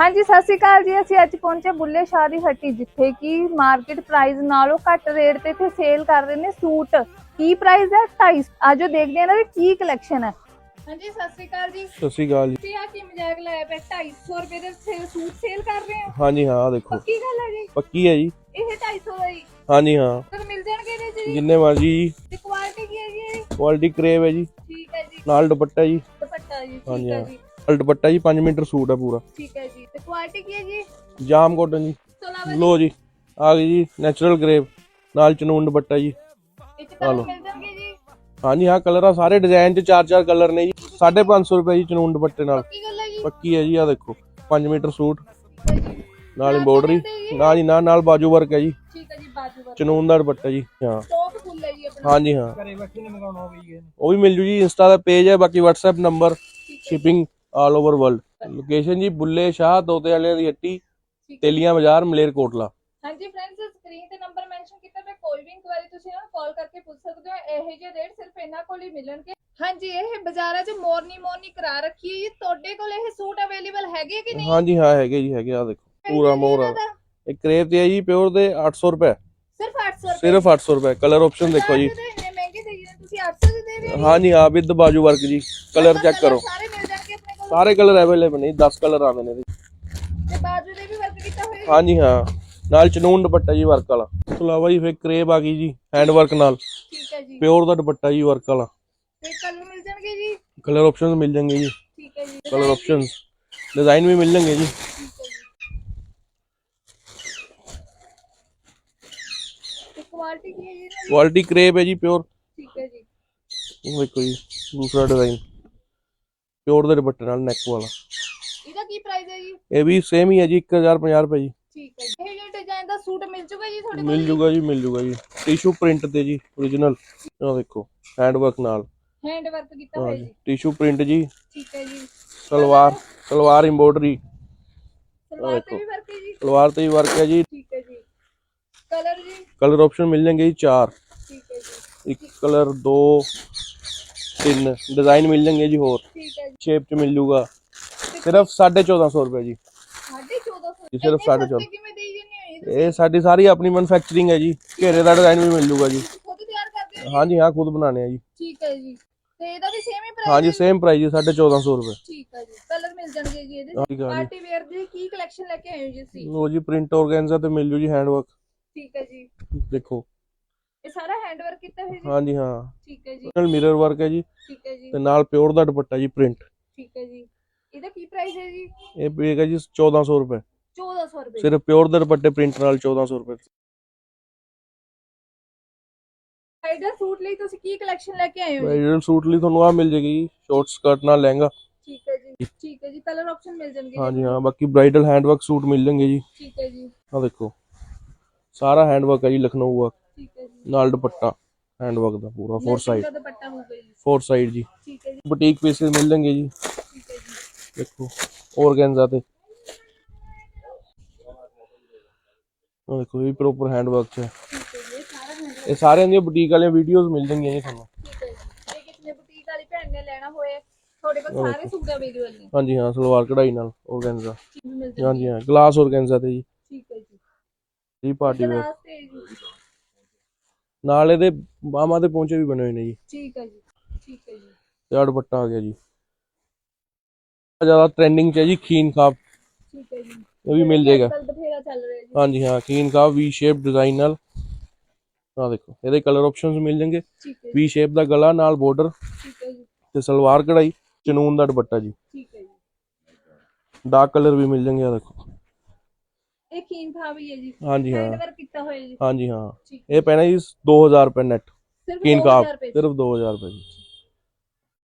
ਹਾਂਜੀ ਸਤਿ ਸ਼੍ਰੀ ਅਕਾਲ ਜੀ। ਅਸੀਂ ਅੱਜ ਪਹੁੰਚੇ ਬੁੱਲੇ ਸ਼ਾਹ ਦੀ ਹੱਟੀ ਜਿੱਥੇ ਕਿ ਮਾਰਕੀਟ ਪ੍ਰਾਈਸ ਨਾਲੋਂ ਘੱਟ ਰੇਟ ਤੇ ਇੱਥੇ ਸੇਲ ਕਰ ਰਹੇ ਨੇ ਸੂਟ। ਕੀ ਪ੍ਰਾਈਸ ਹੈ? 250 ਆਜੋ ਦੇਖਦੇ ਹਾਂ ਨਾ ਵੀ ਕੀ ਕਲੈਕਸ਼ਨ ਹੈ। ਹਾਂਜੀ ਸਤਿ ਸ਼੍ਰੀ ਅਕਾਲ ਜੀ। ਸਤਿ ਸ਼੍ਰੀ ਅਕਾਲ ਜੀ। ਤੁਸੀਂ ਆ ਕੀ ਮਜ਼ਾਕ ਲਾਇਆ ਪਿਆ? 250 ਰੁਪਏ ਦੇ ਸੇ- ਸੂਟ ਸੇਲ ਕਰ ਰਹੇ ਹੋ? ਹਾਂਜੀ ਹਾਂ ਆਹ ਦੇਖੋ। ਪੱਕੀ ਗੱਲ ਹੈ ਜੀ? ਪੱਕੀ ਹੈ ਜੀ। ਇਹ 250 ਦਾ ਜੀ। ਹਾਂਜੀ ਹਾਂ। ਤਾਂ ਮਿਲ ਜਾਣਗੇ ਇਹਦੇ ਚ ਜੀ? ਜਿੰਨੇ ਮਰਜ਼ੀ ਜੀ। ਤੇ ਕੁਆਲਿਟੀ ਕੀ ਹੈ ਜੀ? ਕੁਆਲਿਟੀ ਕਰੇਵ ਹੈ ਜੀ। ਠੀਕ ਹੈ ਜੀ। ਨਾਲ ਦੁਪੱਟਾ ਜੀ। ਦੁਪੱਟਾ ਜੀ ਠੀਕ ਹਾਂਜੀ ਹੈ ਹਾਂ। ਜੀ। ਨਾਲ ਦੁਪੱਟਾ ਜੀ 5 ਮੀਟਰ ਸੂਟ ਹੈ ਪੂਰਾ। ਠੀਕ ਹੈ ਜੀ। ਤੇ ਕੁਆਲਿਟੀ ਕੀ ਹੈ ਜੀ? ਜਾਮ ਕਾਟਨ ਜੀ। ਲੋ ਜੀ ਆ ਗਈ ਜੀ ਨੈਚੁਰਲ ਕਰੇਵ ਨਾਲ ਚਨੂਨ ਦੁਪੱਟਾ ਜੀ। ਇਹ। ਮਿਲ ਜਾਣਗੇ ਜੀ? ਹਾਂਜੀ ਹਾਂ ਕਲਰ ਆ ਸਾਰੇ ਡਿਜ਼ਾਈਨ ਚ ਚਾਰ ਚਾਰ ਕਲਰ ਨੇ ਜੀ। 550 ਰੁਪਏ ਜੀ ਚਨੂਨ ਦੁਪੱਟੇ ਨਾਲ। ਪੱਕੀ ਗੱਲ ਹੈ ਜੀ? ਪੱਕੀ ਹੈ ਜੀ ਆ ਦੇਖੋ 5 ਮੀਟਰ ਸੂਟ। ਨਾਲ ਐਮਬੋਡਰੀ ਨਾਲ ਜੀ? ਨਾਲ ਨਾਲ ਬਾਜੂ ਵਰਕ ਹੈ ਜੀ। ਠੀਕ ਹੈ ਜੀ ਬਾਜੂ ਵਰਕ ਚਨੂਨ ਦਾ ਦੁਪੱਟਾ ਜੀ ਹਾਂ। ਸਟਾਕ ਫੁੱਲ ਹੈ ਜੀ ਆਪਣਾ। ਹਾਂਜੀ ਹਾਂ। ਘਰੇ ਬੈਠੇ ਨੇ ਮੰਗਾਉਣਾ ਹੋਵੇ ਜੀ ਉਹ ਵੀ ਮਿਲ ਜੂ ਜੀ ਇੰਸਟਾ ਦਾ ਪੇਜ ਹੈ ਬਾਕੀ WhatsApp number shipping all over world location ਜੀ ਬੁੱਲੇ ਸ਼ਾਹ ਤੋਤੇ ਵਾਲਿਆਂ ਦੀ ਹੱਟੀ ਤੇਲੀਆਂ ਬਾਜ਼ਾਰ ਮਲੇਰਕੋਟਲਾ ਹਾਂਜੀ ਫਰੈਂਡਸ ਸਕਰੀਨ ਤੇ ਨੰਬਰ ਮੈਂਸ਼ਨ ਕੀਤਾ ਮੈਂ ਕੋਈ ਵੀ ਇਨਕੁਆਇਰੀ ਤੁਸੀਂ ਨਾ ਕਾਲ ਕਰਕੇ ਪੁੱਛ ਸਕਦੇ ਹੋ। ਇਹੋ ਜਿਹੇ ਰੇਟ ਸਿਰਫ ਇਹਨਾਂ ਕੋਲ ਹੀ ਮਿਲਣਗੇ। ਹਾਂਜੀ ਇਹ ਬਾਜ਼ਾਰਾਂ 'ਚ ਮੋਰਨੀ ਮੋਰਨੀ ਕਰਾ ਰੱਖੀ ਹੈ ਜੀ। ਤੁਹਾਡੇ ਕੋਲ ਇਹ ਸੂਟ ਅਵੇਲੇਬਲ ਹੈਗੇ ਕਿ ਨਹੀਂ? ਹਾਂਜੀ ਹਾਂ ਹੈਗੇ ਜੀ ਹੈਗੇ ਆ ਦੇਖੋ ਪੂਰਾ ਆ। ਦਾ ਇਹ ਕਰੇਪ ਤੇ ਹੈ ਜੀ ਪਿਓਰ ਦੇ 800 ਰੁਪਏ। ਸਿਰਫ 800 ਰੁਪਏ? ਸਿਰਫ 800 ਰੁਪਏ ਕਲਰ ਆਪਸ਼ਨ ਦੇਖੋ ਜੀ। ਇੰਨੇ ਮਹਿੰਗੇ ਦੇ ਰਹੇ ਤੁਸੀਂ 800 ਦੇ ਦੇ ਰਹੇ ਹੋ? ਹਾਂਜੀ ਹਾਂ ਵਿਦ ਬਾਜੂ ਵਰਕ ਜੀ ਕਲਰ ਚੈੱਕ ਕਰੋ। ਸਾਰੇ ਮਿਲ ਸਾਰੇ ਕਲਰ ਅਵੇਲੇਬਲ ਨੇ 10 ਕਲਰ ਆਉਂਦੇ ਨੇ ਇਹਦੇ। ਤੇ ਬਾਜੂ ਦੇ ਵੀ ਵਰਕ ਕੀਤਾ ਹੋਇਆ। ਹਾਂਜੀ ਹਾਂ ਨਾਲ ਚਨੂਨ ਦੁਪੱਟਾ ਜੀ ਵਰਕ ਵਾਲਾ। ਇਸ ਤੋਂ ਇਲਾਵਾ ਜੀ ਫਿਰ ਕਰੇਪ ਆ ਗਈ ਜੀ ਹੈਂਡ ਵਰਕ ਨਾਲ। ਠੀਕ ਹੈ ਜੀ। ਪਿਓਰ ਦਾ ਦੁਪੱਟਾ ਜੀ ਵਰਕ ਵਾਲਾ। ਤੇ ਕਲਰ ਮਿਲ ਜਾਣਗੇ ਜੀ? ਕਲਰ ਆਪਸ਼ਨਸ ਮਿਲ ਜਾਣਗੇ ਜੀ। ਠੀਕ ਹੈ ਜੀ। ਕਲਰ ਆਪਸ਼ਨਸ ਡਿਜ਼ਾਈਨ ਵੀ ਮਿਲ ਜਾਣਗੇ ਜੀ। ਕੁਆਲਿਟੀ ਕੀ ਹੈ ਜੀ? ਕੁਆਲਿਟੀ ਕਰੇਪ ਹੈ ਜੀ ਪਿਓਰ ਠੀਕ ਹੈ ਜੀ। ਉਹ ਦੇਖੋ ਜੀ ਦੂਸਰਾ ਡਿਜ਼ਾਈਨ ਪਿਓਰ ਦੇ ਦੁਪੱਟੇ ਨਾਲ ਨੈਕ ਵਾਲਾ। ਇਹਦਾ ਕੀ ਪ੍ਰਾਈਸ ਹੈ ਜੀ? ਇਹ ਵੀ ਸੇਮ ਹੀ ਹੈ ਜੀ 1050 ਰੁਪਏ ਜੀ। ਠੀਕ ਹੈ ਜੀ। ਇਹ ਜਿਹੜਾ ਡਿਜ਼ਾਈਨ ਦਾ ਸੂਟ ਮਿਲ ਜੂਗਾ ਜੀ ਤੁਹਾਡੇ ਮਿਲ ਜੂਗਾ ਜੀ ਮਿਲ ਜੂਗਾ ਜੀ। ਟਿਸ਼ੂ ਪ੍ਰਿੰਟ ਤੇ ਜੀ origignal ਇਹ ਦੇਖੋ ਹੈਂਡ ਵਰਕ ਨਾਲ। ਹੈਂਡ ਵਰਕ ਕੀਤਾ ਹੋਇਆ ਜੀ ਟਿਸ਼ੂ ਪ੍ਰਿੰਟ ਜੀ। ਠੀਕ ਹੈ ਜੀ। ਸਲਵਾਰ ਸਲਵਾਰ ਐਮਬੋਡਰੀ ਸਲਵਾਰ ਤੇ ਵੀ ਵਰਕ ਹੈ ਜੀ? ਸਲਵਾਰ ਤੇ ਹੀ ਵਰਕ ਹੈ ਜੀ। ਠੀਕ ਹੈ ਜੀ। ਕਲਰ ਜੀ? ਕਲਰ ਆਪਸ਼ਨ ਮਿਲ ਜਾਣਗੇ ਜੀ ਚਾਰ। ਠੀਕ ਹੈ ਜੀ। ਇੱਕ ਕਲਰ ਦੋ। ਤਿੰਨ ਡਿਜ਼ਾਈਨ ਮਿਲ ਜਾਣਗੇ ਜੀ ਹੋਰ। ਠੀਕ ਹੈ ਜੀ। ਸ਼ੇਪ ਚ ਮਿਲ ਜੂਗਾ ਸਿਰਫ 1450 ਰੁਪਏ ਜੀ। 1450 ਜੀ, ਸਿਰਫ 1450 ਕਿਵੇਂ ਦੇਈ ਜਾਂਦੇ ਇਹ ਸਾਡੀ ਸਾਰੀ ਆਪਣੀ ਮੈਨੂਫੈਕਚਰਿੰਗ ਹੈ ਜੀ। ਘੇਰੇ ਦਾ ਡਿਜ਼ਾਈਨ ਵੀ ਮਿਲ ਜੂਗਾ ਜੀ। ਇਹ ਖੁਦ ਤਿਆਰ ਕਰਦੇ ਹੋ ਹਾਂਜੀ ਹਾਂ ਖੁਦ ਬਣਾਣੇ ਆ ਜੀ। ਠੀਕ ਹੈ ਜੀ। ਤੇ ਇਹਦਾ ਵੀ ਸੇਮ ਹੀ ਪ੍ਰਾਈਸ ਹਾਂਜੀ ਸੇਮ ਪ੍ਰਾਈਸ ਜੀ 1450 ਰੁਪਏ। ਠੀਕ ਹੈ ਜੀ। ਕਲਰ ਮਿਲ ਜਾਣਗੇ ਜੀ ਇਹਦੇ। ਪਾਰਟੀ ਵੇਅਰ ਦੀ ਕੀ ਕਲੈਕਸ਼ਨ ਲੈ ਕੇ ਆਏ ਹੋ ਜੀ ਤੁਸੀਂ? ਲੋ ਜੀ ਪ੍ਰਿੰਟ ਆਰਗੈਂਜ਼ਾ ਤੇ ਮਿਲ ਜੂ ਜੀ ਹੈਂਡ ਵਰਕ ਠੀਕ ਹੈ ਜੀ। ਦੇਖੋ। ਇਹ ਸਾਰਾ ਹੈਂਡ ਵਰਕ ਕੀਤਾ ਹੋਇਆ ਜੀ? ਹਾਂਜੀ ਹਾਂ। ਠੀਕ ਹੈ ਜੀ। ਨਾਲ ਮਿਰਰ ਵਰਕ ਹੈ ਜੀ। ਠੀਕ ਹੈ ਜੀ। ਤੇ ਨਾਲ ਪਿਓਰ ਦਾ ਦੁਪੱਟਾ ਜੀ ਪ੍ਰਿੰਟ ਠੀਕ ਹੈ ਜੀ। ਇਹਦਾ ਕੀ ਪ੍ਰਾਈਸ ਹੈ ਜੀ? ਇਹ ਪਏਗਾ ਜੀ 1400 ਰੁਪਏ। 1400 ਰੁਪਏ। ਸਿਰਫ ਪਿਓਰ ਦੇ ਦੁਪੱਟੇ ਪ੍ਰਿੰਟ ਨਾਲ 1400 ਰੁਪਏ। ਇਹਦਾ ਸੂਟ ਲਈ ਤੁਸੀਂ ਕੀ ਕਲੈਕਸ਼ਨ ਲੈ ਕੇ ਆਏ ਹੋ ਬ੍ਰਾਈਡਲ ਸੂਟ ਲਈ ਤੁਹਾਨੂੰ ਆ ਮਿਲ ਜੇਗੀ ਸ਼ਾਰਟ ਸਕਰਟ ਨਾਲ ਲਹਿੰਗਾ। ਠੀਕ ਹੈ ਜੀ। ਠੀਕ ਹੈ ਜੀ ਕਲਰ ਆਪਸ਼ਨ ਮਿਲ ਜਾਣਗੇ ਹਾਂਜੀ ਹਾਂ ਬਾਕੀ ਬ੍ਰਾਈਡਲ ਹੈਂਡ ਵਰਕ ਸੂਟ ਮਿਲ ਜਾਣਗੇ ਜੀ। ਠੀਕ ਹੈ ਜੀ। ਆ ਦੇਖੋ। ਸਾਰਾ ਹੈਂਡ ਵਰਕ ਹੈ ਜੀ ਲਖਨਊ ਵਰਕ ਨਾਲ ਦੁਪੱਟਾ ਹੈਂਡ ਵਰਕ ਦਾ ਪੂਰਾ ਫੋਰ ਸਾਈਡ ਦਾ ਦੁਪੱਟਾ ਹੋਊਗਾ ਜੀ? ਫੋਰ ਸਾਈਡ ਜੀ। ਠੀਕ ਹੈ ਜੀ। ਬੁਟੀਕ ਪੀਸਿਸ ਮਿਲ ਜਾਣਗੇ ਜੀ। ਠੀਕ ਹੈ ਜੀ। ਦੇਖੋ ਆਰਗੈਂਜ਼ਾ ਤੇ। ਉਹ ਦੇਖੋ ਇਹ ਪ੍ਰੋਪਰ ਹੈਂਡ ਵਰਕ ਹੈ। ਇਹ ਇਹ ਸਾਰਿਆਂ ਦੀਆਂ ਬੁਟੀਕ ਵਾਲੀਆਂ ਵੀਡੀਓਜ਼ ਮਿਲ ਜਾਣਗੀਆਂ ਜੀ ਤੁਹਾਨੂੰ। ਠੀਕ ਹੈ ਜੀ। ਇਹ ਕਿਸੇ ਬੁਟੀਕ ਵਾਲੀ ਭੈਣ ਨੇ ਲੈਣਾ ਹੋਏ? ਤੁਹਾਡੇ ਕੋਲ ਸਾਰੇ ਸੂਟ ਅਵੇਲੇਬਲ ਨੇ ਹਾਂਜੀ ਹਾਂ ਸਲਵਾਰ ਕਢਾਈ ਨਾਲ ਜਾਣਗੇ ਹਾਂਜੀ ਹਾਂ ਗਲਾਸ ਆਰਗੈਂਜ਼ਾ ਤੇ ਜੀ। ਠੀਕ ਹੈ ਜੀ। ਜੀ ਪਾਰਟੀ ਵੇਅਰ ਨਾਲ ਇਹਦੇ ਬਾਹਾਂ ਦੇ ਪਹੁੰਚੇ ਵੀ ਬਣੇ ਹੋਏ ਨੇ ਜੀ। ਠੀਕ ਹੈ ਜੀ ਠੀਕ ਹੈ ਜੀ। ਤੇ ਆਹ ਦੁਪੱਟਾ ਆ ਗਿਆ ਜੀ। ਜ਼ਿਆਦਾ ਟ੍ਰੈਂਡਿੰਗ ਚ ਹੈ ਜੀ ਖੀਨ ਖਾਬ। ਠੀਕ ਹੈ ਜੀ। ਇਹ ਵੀ ਮਿਲ ਜਾਏਗਾ। ਕੱਲ ਬਥੇਰਾ ਚੱਲ ਰਿਹਾ ਜੀ। ਹਾਂਜੀ ਹਾਂ ਖੀਨ ਖਾਬ ਵੀ ਸ਼ੇਪ ਡਿਜ਼ਾਈਨ ਨਾਲ। ਆ ਦੇਖੋ ਇਹਦੇ ਕਲਰ ਆਪਸ਼ਨਸ ਮਿਲ ਜਾਣਗੇ। ਵੀ ਸ਼ੇਪ ਦਾ ਗਲਾ ਨਾਲ ਬਾਰਡਰ ਠੀਕ ਹੈ ਜੀ। ਤੇ ਸਲਵਾਰ ਕਢਾਈ ਚਨੂਨ ਦਾ ਦੁਪੱਟਾ ਜੀ। ਠੀਕ ਹੈ ਜੀ। ਡਾਰਕ ਕਲਰ ਵੀ ਮਿਲ ਜਾਣਗੇ ਆ ਦੇਖੋ। ਇਹ ਕੀਨ ਖਾ ਵੀ ਹੈ ਜੀ। ਹਾਂਜੀ ਹਾਂ। ਵਰਕ ਕੀਤਾ ਹੋਇਆ ਜੀ। ਹਾਂਜੀ ਹਾਂ। ਠੀਕ। ਇਹ ਪੈਣਾ ਜੀ 2000 ਰੁਪਏ ਨੈਟ ਸਿਰਫ ਕੀਨ 2000 ਖਾਬ ਰੁਪਏ 'ਚ। ਸਿਰਫ 2000 ਰੁਪਏ ਜੀ।